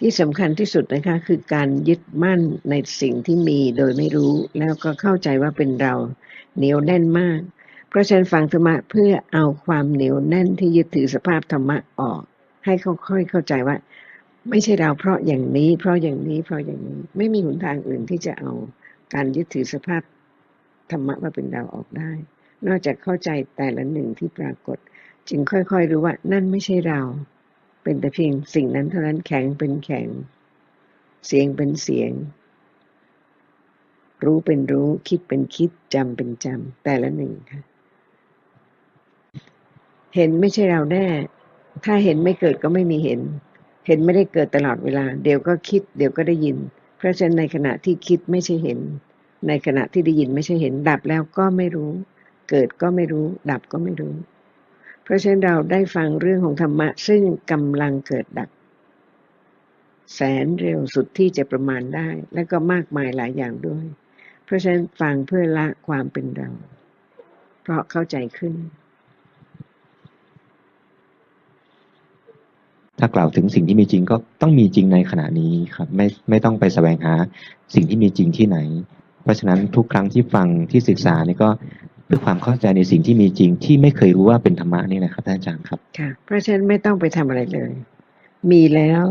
ที่สำคัญที่สุดนะคะคือการยึดมั่นในสิ่งที่มีโดยไม่รู้แล้วก็เข้าใจว่าเป็นเราเหนียวแน่นมาก เพราะฉะนั้นฟังธรรมะเพื่อเอาความเหนียวแน่นที่ยึดถือสภาพธรรมะออก ให้เขาค่อยเข้าใจว่า ไม่ใช่เราเพราะอย่างนี้ เพราะอย่างนี้เพราะอย่างนี้ไม่มีหนทางอื่นที่จะเอาการยึดถือสภาพธรรมะว่าเป็นเราออกได้ นอกจากเข้าใจแต่ละหนึ่งที่ปรากฏ จึงค่อยๆรู้ว่านั่นไม่ใช่เรา เป็นแต่เพียงสิ่งนั้นเท่านั้นแข็งเป็นแข็ง เสียงเป็นเสียง รู้เป็นรู้คิดเป็นคิดจำเป็นจำแต่ละหนึ่งค่ะ เห็นไม่ใช่เราแน่ ถ้าเห็นไม่เกิดก็ไม่มีเห็น เห็นไม่ได้เกิดตลอดเวลา เดี๋ยวก็คิด เดี๋ยวก็ได้ยิน เพราะฉะนั้นในขณะที่คิดไม่ใช่เห็น ในขณะที่ได้ยินไม่ใช่เห็น ดับแล้วก็ไม่รู้ เกิดก็ไม่รู้ ดับก็ไม่รู้ ราะฉะนั้นเราได้ฟังเรื่องของธรรมะ ซึ่งกำลังเกิดดับ แสนเร็วสุดที่จะประมาณได้ และก็มากมายหลายอย่างด้วย เพราะฉะนั้นฟังเพื่อละความเป็นเรา เพราะเข้าใจขึ้น ถ้ากล่าวถึงสิ่งที่มีจริงก็ต้องมีจริงในขณะนี้ครับ ไม่ไม่ต้องไปแสวงหาสิ่งที่มีจริงที่ไหน เพราะฉะนั้นทุกครั้งที่ฟังที่ศึกษานี่ก็ พื่อความเข้าใจในสิ่งที่มีจริงที่ไม่เคยรู้ว่าเป็นธรรมะนี่นะครับท่านอาจารย์ครับค่ะเพราะฉะนั้นไม่ต้องไปทำอะไรเลย มีแล้ว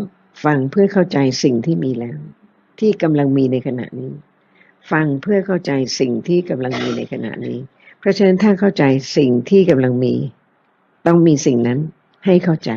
ฟังเพื่อเข้าใจสิ่งที่มีแล้ว ที่กำลังมีในขณะนี้ ฟังเพื่อเข้าใจสิ่งที่กำลังมีในขณะนี้ เพราะฉะนั้นถ้าเข้าใจสิ่งที่กำลังมี ต้องมีสิ่งนั้นให้เข้าใจ